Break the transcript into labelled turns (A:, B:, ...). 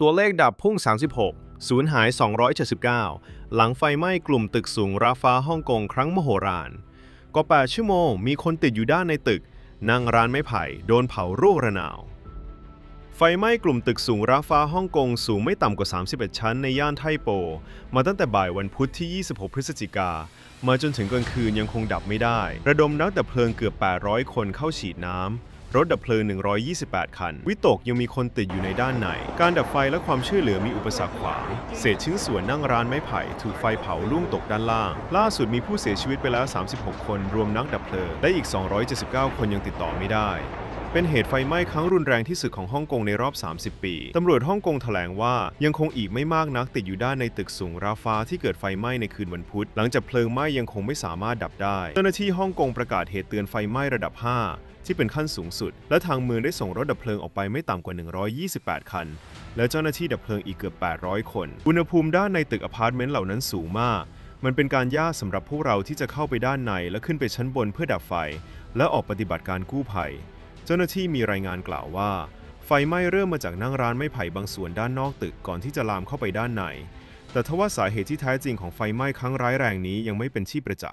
A: ตัวเลขดับพุ่ง 36 สูญหาย 279 หลังไฟไหม้กลุ่มตึกสูงราฟ้าฮ่องกงครั้งมโหฬารกว่า8ชั่วโมงมีคนติดอยู่ด้านในตึก นั่งร้านไม้ไผ่ โดนเผารุ่งระนาว ไฟไหม้กลุ่มตึกสูงราฟ้าฮ่องกงสูงไม่ต่ำกว่า 31 ชั้นในย่านไทโป มาตั้งแต่บ่ายวันพุธที่ 26 พฤศจิกา มาจนถึงกลางคืนยังคงดับไม่ได้ ระดมนักดับเพลิงเกือบ 800 คนเข้าฉีดน้ำ รถดับเพลิง 128 คัน วิตกยังมีคนติดอยู่ในด้านใน การดับไฟและความช่วยเหลือมีอุปสรรคขวาง เศษชิ้นส่วนนั่งร้านไม้ไผ่ถูกไฟเผาลุ่งตกด้านล่าง ล่าสุดมีผู้เสียชีวิตไปแล้ว 36 คน รวมนักดับเพลิง และอีก 279 คนยังติดต่อไม่ได้ เป็นเหตุไฟไหม้ครั้งรุนแรงที่สุดของฮ่องกงในรอบ 30 ปี ตำรวจฮ่องกงแถลงว่ายังคงอีกไม่มากนักติดอยู่ด้านในตึกสูงราฟ้าที่เกิดไฟไหม้ในคืนวันพุธ หลังจากเพลิงไหม้ยังคงไม่สามารถดับได้ เจ้าหน้าที่ฮ่องกงประกาศเหตุเตือนไฟไหม้ระดับ 5ที่เป็นขั้นสูงสุด และทางเมืองได้ส่งรถดับเพลิงออกไปไม่ต่ำกว่า 128 คัน และเจ้าหน้าที่ดับเพลิงอีกเกือบ 800 คน อุณหภูมิด้านในตึกอพาร์ตเมนต์เหล่านั้นสูงมาก มันเป็นการยากสำหรับพวกเราที่จะเข้าไปด้านในและขึ้นไปชั้นบนเพื่อดับไฟ และออกปฏิบัติการกู้ภัย เจ้าหน้าที่มีรายงานกล่าวว่า ไฟไหม้เริ่มมาจากนั่งร้านไม้ไผ่บางส่วนด้านนอกตึกก่อนที่จะลามเข้าไปด้านใน แต่ทว่าสาเหตุที่แท้จริงของไฟไหม้ครั้งร้ายแรงนี้ยังไม่เป็นที่ประจักษ์